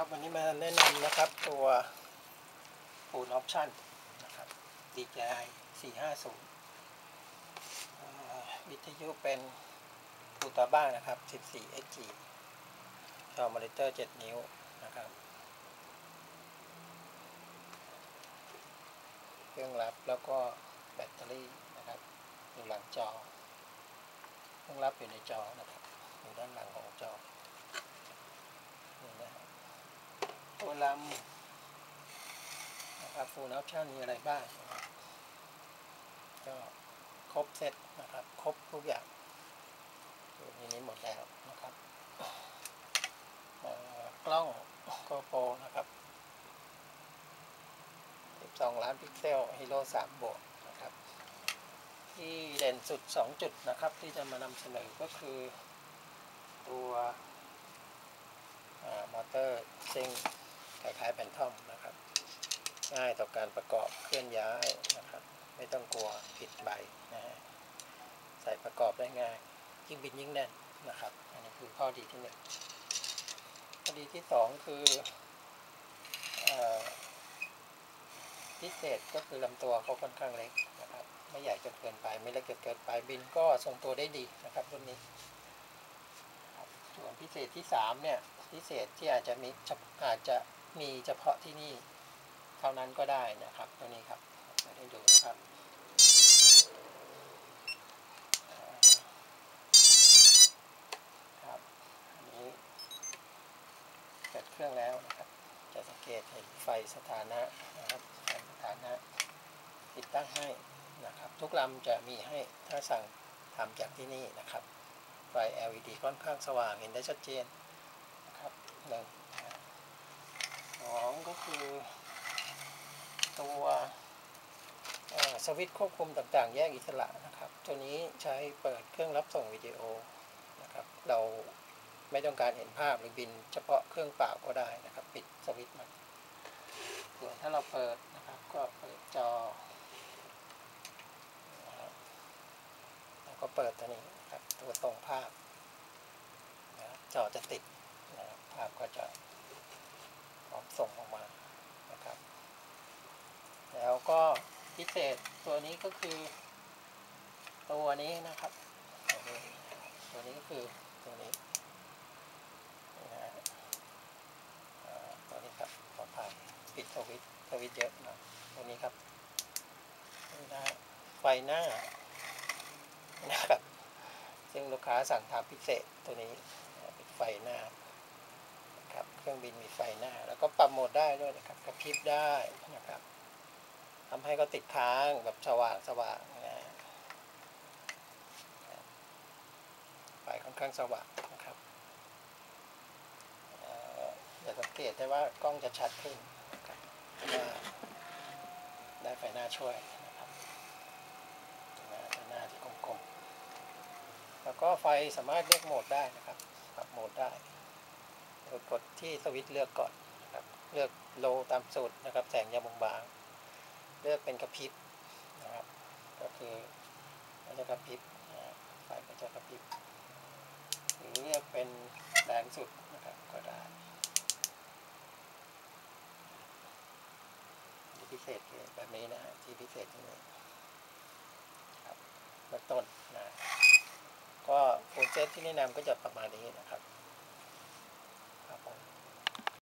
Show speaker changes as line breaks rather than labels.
ครับวันนี้มาแนะนำนะครับตัวปูนออปชั่นนะครับ DJI 450เอ่อวิทยุเป็นปูตาบ้านะครับ 14 HG จอมอนิเตอร์ 7 นิ้วนะครับเครื่องรับแล้วก็แบตเตอรี่นะครับ อยู่หลังจอเครื่องรับอยู่ในจอนะครับ อยู่ด้านหลังของจอนี่นะครับตัว ลำนะครับฟูลออปชั่นมีอะไรบ้างนะครบก็ครบเซตนะครับ ครบทุกอย่างอยู่ในนี้หมดแล้วนะครับกล้อง GoPro นะครับ 12 ล้านพิกเซลฮีโร่3บวกนะครับ ที่เด่นสุด 2 จุดนะครับ ที่จะมานำเสนอก็คือตัวมอเตอร์ซิง ล้ายๆแผ่นท่อมนะครับ ง่ายต่อการประกอบเคลื่อนย้ายนะครับ ไม่ต้องกลัวผิดใบนะฮะใส่ประกอบได้ง่าย ยิ่งบินยิ่งแน่นนะครับ อันนี้คือข้อดีที่หนึ่งข้อดีที่สองคืออพิเศษก็คือลำตัวเขาค่อนข้างเล็กนะครับ ไม่ใหญ่จนเกินไปไม่เล็กจนเกินไปบินก็ทรงตัวได้ดีนะครับรุ่นนี้ส่วนพิเศษที่สามเนี่ยพิเศษที่อาจจะมีอาจจะ มีเฉพาะที่นี่เท่านั้นก็ได้นะครับตัวนี้ครับม่ได้ดูนะครับครับอันนี้เปิดเครื่องแล้วนะครับจะสังเกตเห็นไฟสถานะนะครับไฟสถานะติดตั้งให้นะครับ ทุกลำจะมีให้ถ้าสั่งทำจากที่นี่นะครับไฟ LED ค่อนข้างสว่างเห็นได้ชัดเจนนะครับหนึ่งสองก็คือตัวเอ่อ สวิตช์ควบคุมต่างๆ แยกอิสระนะครับ ตัวนี้ใช้เปิดเครื่องรับส่งวิดีโอนะครับ เราไม่ต้องการเห็นภาพหรือบิน เฉพาะเครื่องเปล่าก็ได้นะครับ ปิดสวิตช์มันส่วนถ้าเราเปิดนะครับก็เปิดจอแล้วก็เปิดตัวนี้ครับตัวตรงภาพนะจอจะติดภาพก็จะพร้อมส่งออกมานะครับ แล้วก็พิเศ ษตัวนี้ก็คือ ตัวนี้นะครับ ตัวนี้ก็คือตัวนี้นะฮะตัวนี้ครับขอผ่านปิดสวิตช์สวิตช์เยอะน่อยตัวนี้ครับนะฮะไฟหน้านะครับซึ่งลูกค้าสั่งทำพิเศษตัวนี้เป็นไฟหน้าครับเครื่องบินมีไฟหน้า แล้วก็ปรับโหมดได้ด้วยนะครับกระพริบได้นะครับ ทำให้ก็ติดค้างแบบสว่างสว่างนะไฟค่อนข้างสว่างนะครับเอ่อจะสังเกตได้ว่ากล้องจะชัดขึ้นนะครับว่าได้ไฟหน้าช่วยนะครับหน้าหน้าที่กลมๆ แล้วก็ไฟสามารถเลือกโหมดได้นะครับปรับโหมดได้กดที่สวิตช์เลือกก่อนนะครับเลือกโลตามสูตรนะครับ แสงยาบางๆ เลือกเป็นกระพริบนะครับ ก็คือมันจะกระพริบนะฮะไฟก็จะกระพริบหรือเลือกเป็นแรงสุดนะครับก็ได้ที่พิเศษแบบนี้นะฮะที่พิเศษที่นี่ครับเบื้องต้นนะก็ฟูลเซตที่แนะนำก็จะประมาณนี้นะครับ